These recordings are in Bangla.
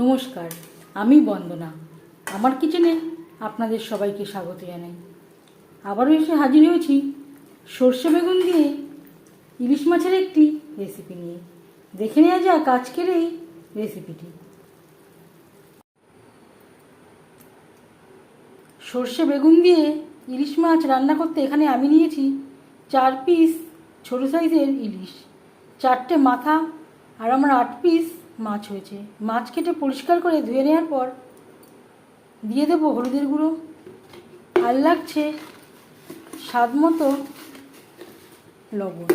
নমস্কার, আমি বন্দনা। আমার কিচেনে আপনাদের সবাইকে স্বাগত জানাই। আবারও এসে হাজির হয়েছি সর্ষে বেগুন দিয়ে ইলিশ মাছের একটি রেসিপি নিয়ে। দেখে নেওয়া যাক আজকের এই রেসিপিটি সর্ষে বেগুন দিয়ে ইলিশ মাছ রান্না করতে এখানে আমি নিয়েছি চার পিস ছোটো সাইজের ইলিশ, চারটে মাথা আর আমার আট পিস মাছ হয়েছে। মাছ কেটে পরিষ্কার করে ধুয়ে নেওয়ার পর দিয়ে দেবো হলুদের গুঁড়ো। আর লাগছে স্বাদ মতো লবণ।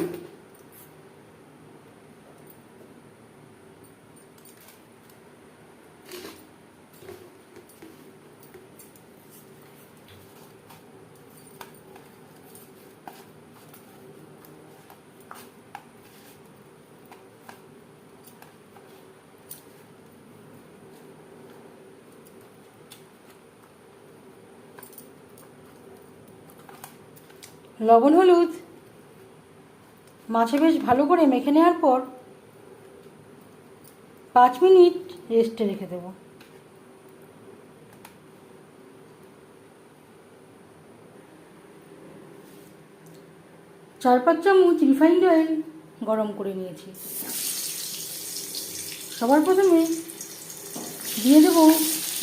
লবণ, হলুদ। মাছে বেশ ভালো করে মেখে নেওয়ার পর পাঁচ মিনিট রেস্টে রেখে দেবো। চার পাঁচ চামচ রিফাইন্ড অয়েল গরম করে নিয়েছি। সবার প্রথমে দিয়ে দেবো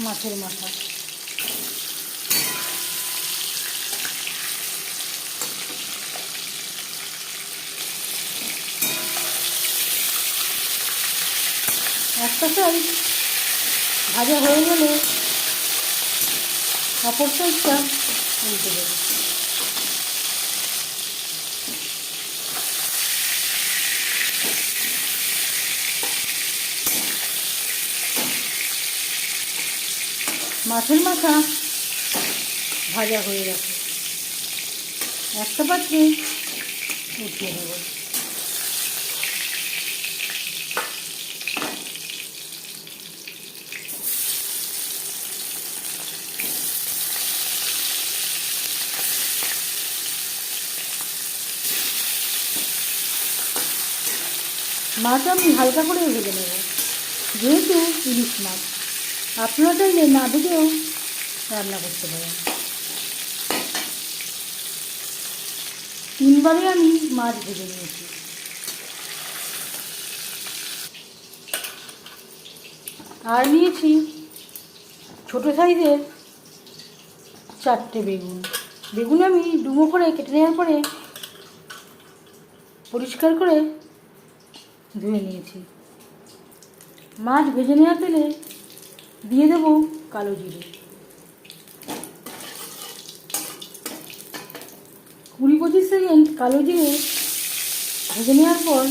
মাছের মাথা। একটা সাইড ভাজা হয়ে গেলে অপর সাইডটা উল্টে দেবো। মাছের মাথা ভাজা হয়ে গেছে। একটা পাত্রে উঠিয়ে দেবো। মাছ আমি হালকা করে ভেজে নেব। যেহেতু ইলিশ মাছ, আপনারা চাইলে না ভেজেও রান্না করতে পারেন। তিনবারে আমি মাছ ভেজে নিয়েছি। আর নিয়েছি ছোটো সাইজের চারটে বেগুন। বেগুন আমি ডুমো করে কেটে নেওয়ার পরে পরিষ্কার করে ধুয়ে নিয়েছি মাছ ভেজে নেওয়ার তেলে দিয়ে দেবো কালো জিরে। কুড়ি পঁচিশ সেকেন্ড কালো জিরে ভেজে নেওয়ার পর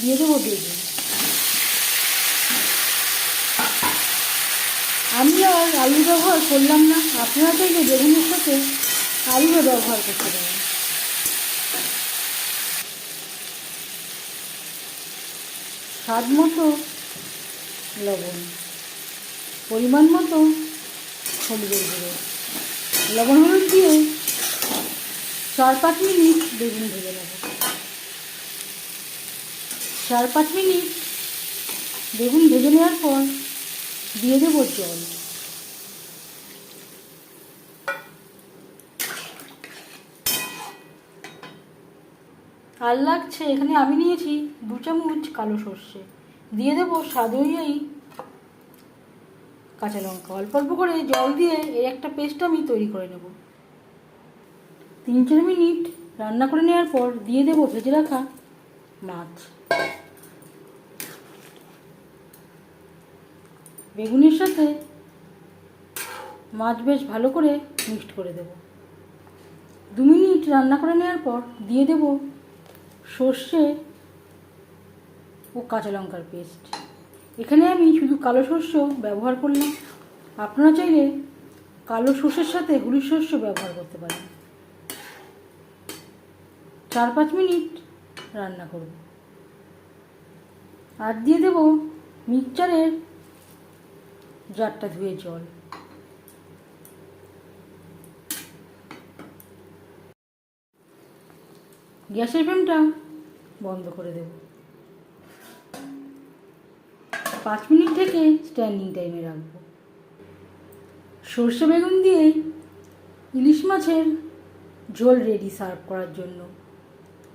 দিয়ে দেবো বেগুন আমি আর আলু ব্যবহার করলাম না। আপনারা চাইলে বেগুনের সাথে আলুও ব্যবহার করতে পারেন। স্বাদ মতো লবণ, পরিমাণ মতো হলুদের গুঁড়ো। লবণ হলুদ দিয়ে চার পাঁচ মিনিট বেগুন ভেজে নেব। চার পাঁচ মিনিট বেগুন ভেজে নেওয়ার পর দিয়ে দেবো জল। আর লাগছে, এখানে আমি নিয়েছি দু চামচ কালো সর্ষে। দিয়ে দেবো স্বাদ অনুযায়ী কাঁচা লঙ্কা। অল্প অল্প করে জল দিয়ে এর একটা পেস্ট আমি তৈরি করে নেব। তিন চার মিনিট রান্না করে নেওয়ার পর দিয়ে দেবো ভেজে রাখা মাছ। বেগুনের সাথে মাছ বেশ ভালো করে মিক্সড করে দেব। দু মিনিট রান্না করে নেওয়ার পর দিয়ে দেব সর্ষে ও কাঁচা লঙ্কার পেস্ট এখানে আমি শুধু কালো শস্য ব্যবহার করলাম। আপনারা চাইলে কালো সর্ষের সাথে হলুদ শস্য ব্যবহার করতে পারেন। চার পাঁচ মিনিট রান্না করব। আর দিয়ে দেব মিক্সচারের জারটা ধুয়ে জল। গ্যাসের ফ্লেমটা বন্ধ করে দেব। পাঁচ মিনিট ঢেকে স্ট্যান্ডিং টাইমে রাখব। সর্ষে বেগুন দিয়ে ইলিশ মাছের ঝোল রেডি সার্ভ করার জন্য।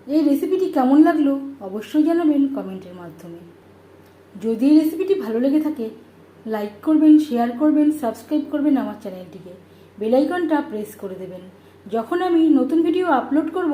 এই রেসিপিটি কেমন লাগল অবশ্যই জানাবেন কমেন্টের মাধ্যমে। যদি এই রেসিপিটি ভালো লেগে থাকে লাইক করবেন শেয়ার করবেন সাবস্ক্রাইব করবেন আমার চ্যানেলটিকে বেলাইকনটা প্রেস করে দেবেন। যখন আমি নতুন ভিডিও আপলোড করব